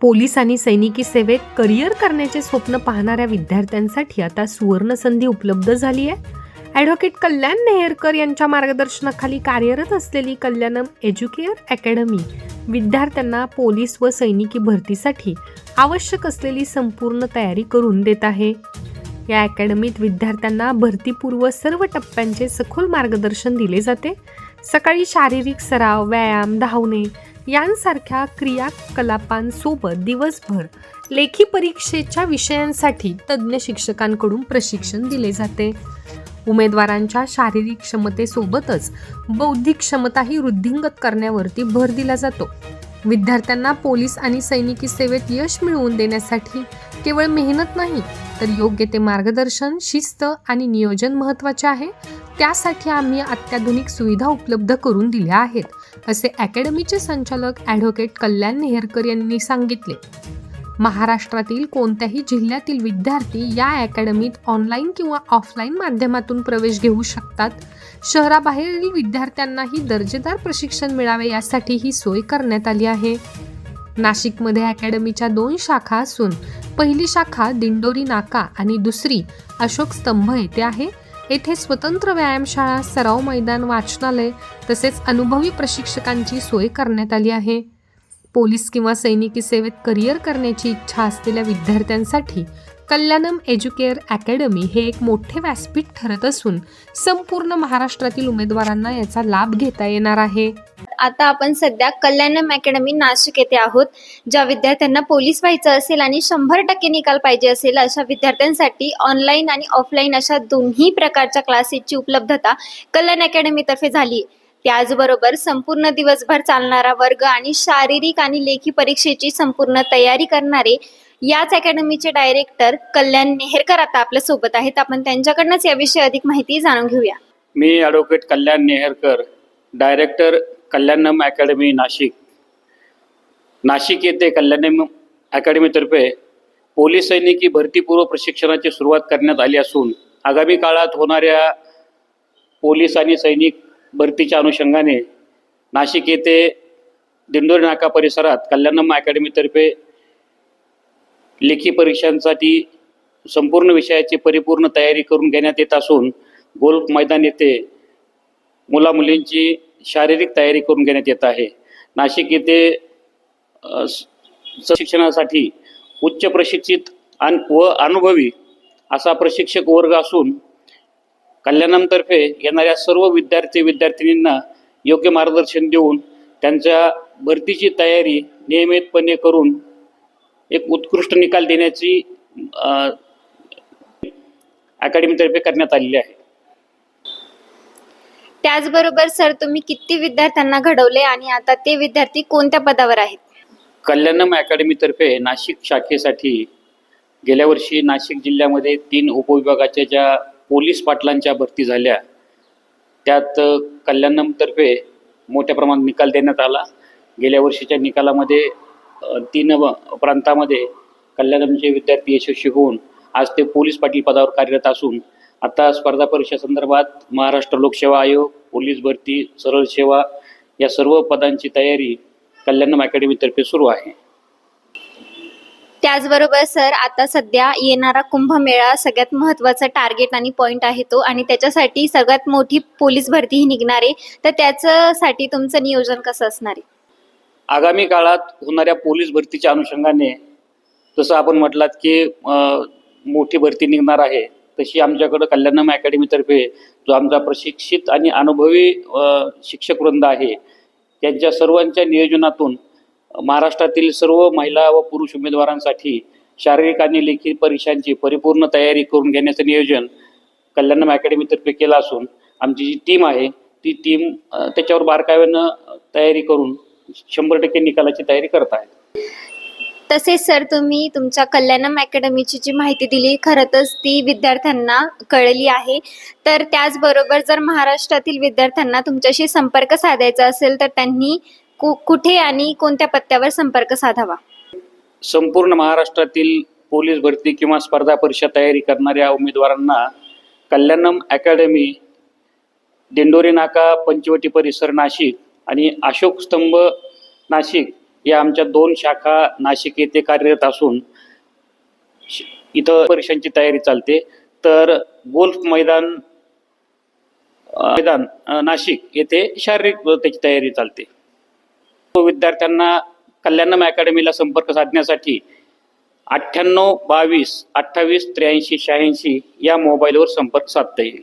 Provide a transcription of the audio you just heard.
Police आणि सैनिकी सेवेत करिअर करण्याचे स्वप्न पाहणाऱ्या विद्यार्थ्यांसाठी आता सुवर्ण संधी उपलब्ध झाली आहे. ॲडव्होकेट कल्याण नेहरकर यांच्या मार्गदर्शनाखाली कार्यरत असलेली कल्याणम एज्युकेअर अकॅडमी विद्यार्थ्यांना पोलीस व सैनिकी भरतीसाठी आवश्यक असलेली संपूर्ण तयारी करून देत आहे. या अकॅडमीत विद्यार्थ्यांना भरतीपूर्व सर्व टप्प्यांचे सखोल मार्गदर्शन दिले जाते. सकाळी शारीरिक सराव व्यायाम धावणे यांसारख्या क्रियाकलापांसोबत दिवसभर लेखी परीक्षेच्या विषयांसाठी तज्ज्ञ शिक्षकांकडून प्रशिक्षण दिले जाते. उमेदवारांच्या शारीरिक क्षमतेसोबतच बौद्धिक क्षमताही वृद्धिंगत करण्यावरती भर दिला जातो. विद्यार्थ्यांना पोलीस आणि सैनिकी सेवेत यश मिळवून देण्यासाठी केवळ मेहनत नाही तर योग्य ते मार्गदर्शन शिस्त आणि नियोजन महत्त्वाचे आहे. त्यासाठी आम्ही अत्याधुनिक सुविधा उपलब्ध करून दिल्या आहेत. असे अकॅडमीचे संचालक ॲडव्होकेट कल्याण नेहरकर यांनी सांगितले. महाराष्ट्रातील कोणत्याही जिल्ह्यातील विद्यार्थी या अकॅडमीत ऑनलाईन किंवा ऑफलाईन माध्यमातून प्रवेश घेऊ शकतात. शहराबाहेरील विद्यार्थ्यांनाही दर्जेदार प्रशिक्षण मिळावे यासाठी ही सोय करण्यात आली आहे. नाशिकमध्ये अकॅडमीच्या दोन शाखा असून पहिली शाखा दिंडोरी नाका आणि दुसरी अशोक स्तंभ येथे आहे. येथे स्वतंत्र व्यायामशाळा सराव मैदान वाचनालय तसेच अनुभवी प्रशिक्षकांची सोय करण्यात आली आहे. पोलीस किंवा सैनिकी सेवेत करिअर करण्याची इच्छा असलेल्या विद्यार्थ्यांसाठी कल्याणम एज्युकेअर अकॅडमी हे एक मोठे व्यासपीठ ठरत असून संपूर्ण महाराष्ट्रातील उमेदवारांना याचा लाभ घेता येणार आहे. आता आपण सध्या कल्याणम अकॅडमी नाशिक येथे आहोत ज्या विद्यार्थ्यांना पोलीस व्हायचं असेल आणि शंभर टक्के निकाल पाहिजे असेल अशा विद्यार्थ्यांसाठी ऑनलाईन आणि ऑफलाईन अशा दोन्ही प्रकारच्या क्लासेसची उपलब्धता कल्याण अकॅडमीतर्फे झाली. त्याचबरोबर संपूर्ण दिवसभर चालणारा वर्ग आणि शारीरिक आणि लेखी परीक्षेची संपूर्ण तयारी करणारे याच अकॅडमीचे डायरेक्टर कल्याण नेहरकर आता आपल्यासोबत आहेत. आपण त्यांच्याकडनंच याविषयी अधिक माहिती जाणून घेऊया. मी advocate Kalyan Neharkar. Director Kalyanam Academy Nashik. Nashik येथे कल्याणम अकॅडमीतर्फे पोलीस सैनिकी भरतीपूर्व प्रशिक्षणाची सुरुवात करण्यात आली असून आगामी काळात होणाऱ्या पोलीस आणि सैनिक भरतीच्या अनुषंगाने नाशिक येथे दिंडोरी नाका परिसरात कल्याणम अकॅडमीतर्फे लेखी परीक्षांसाठी संपूर्ण विषयाची परिपूर्ण तयारी करून घेण्यात येत असून गोल्फ मैदान येथे मुलामुलींची शारीरिक तयारी करून घेण्यात येत आहे. नाशिक येथे शिक्षणासाठी उच्च प्रशिक्षित अन व अनुभवी असा प्रशिक्षक वर्ग असून कल्याणमतर्फे येणाऱ्या सर्व विद्यार्थी विद्यार्थिनींना योग्य मार्गदर्शन देऊन त्यांच्या भरतीची तयारी नियमितपणे करून एक उत्कृष्ट निकाल देण्याची अकॅडमीतर्फे करण्यात आलेली आहे. त्याचबरोबर सर तुम्ही किती विद्यार्थ्यांना घडवले आणि आता ते विद्यार्थी कोणत्या पदावर आहेत? कल्याणम अकॅडमीतर्फे नाशिक शाखेसाठी गेल्या वर्षी नाशिक जिल्ह्यामध्ये तीन उपविभागाच्या ज्या पोलीस पाटलांच्या भरती झाल्या त्यात कल्याणमतर्फे मोठ्या प्रमाणात निकाल देण्यात आला. गेल्या वर्षीच्या निकालामध्ये तीन प्रांतामध्ये कल्याणमचे विद्यार्थी यशस्वी होऊन आज ते पोलीस पाटील पदावर कार्यरत असून आता स्पर्धा परीक्षा संदर्भात महाराष्ट्र लोकसेवा आयोग पोलीस भरती सरळ सेवा या सर्व पदांची तयारी कल्याणम अकॅडमीतर्फे सुरू आहे. त्याचबरोबर सर आता सध्या येणारा कुंभमेळा सगळ्यात महत्त्वाचा टार्गेट आणि पॉईंट आहे तो आणि त्याच्यासाठी सगळ्यात मोठी पोलीस भरती ही निघणार आहे. तर त्याच्यासाठी तुमचं नियोजन कसं असणार आहे? आगामी काळात होणाऱ्या पोलीस भरतीच्या अनुषंगाने जसं आपण म्हटलात की मोठी भरती निघणार आहे. तशी आमच्याकडं कल्याणम अकॅडमीतर्फे जो आमचा प्रशिक्षित आणि अनुभवी शिक्षक वृंद आहे त्यांच्या सर्वांच्या नियोजनातून महाराष्ट्रातील सर्व महिला व पुरुष उमेदवारांसाठी शारीरिक आणि लेखी परीक्षांची परिपूर्ण तयारी करून घेण्याचं नियोजन कल्याणम अकॅडमीतर्फे केलं असून आमची जी टीम आहे ती टीम त्याच्यावर बारकाव्यानं तयारी करून शंभर टक्के निकालाची तयारी करत आहे. तसेच सर तुम्ही तुमच्या कल्याणम अकॅडमीची जी माहिती दिली खरंच ती विद्यार्थ्यांना कळली आहे. तर त्याचबरोबर जर महाराष्ट्रातील विद्यार्थ्यांना तुमच्याशी संपर्क साधायचा असेल तर त्यांनी कु कुठे आणि कोणत्या पत्त्यावर संपर्क साधावा? संपूर्ण महाराष्ट्रातील पोलीस भरती किंवा स्पर्धा परीक्षा तयारी करणाऱ्या उमेदवारांना कल्याणम अकॅडमी दिंडोरी नाका पंचवटी परिसर नाशिक आणि अशोक स्तंभ नाशिक या आमच्या दोन शाखा नाशिक येथे कार्यरत असून इथं परीक्षांची तयारी चालते. तर गोल्फ मैदान मैदान नाशिक येथे शारीरिक त्याची तयारी चालते. तो विद्यार्थ्यांना कल्याणम अकॅडमीला संपर्क साधण्यासाठी अठ्ठ्याण्णव बावीस अठ्ठावीस त्र्याऐंशी शहाऐंशी या मोबाईलवर संपर्क साधता येईल.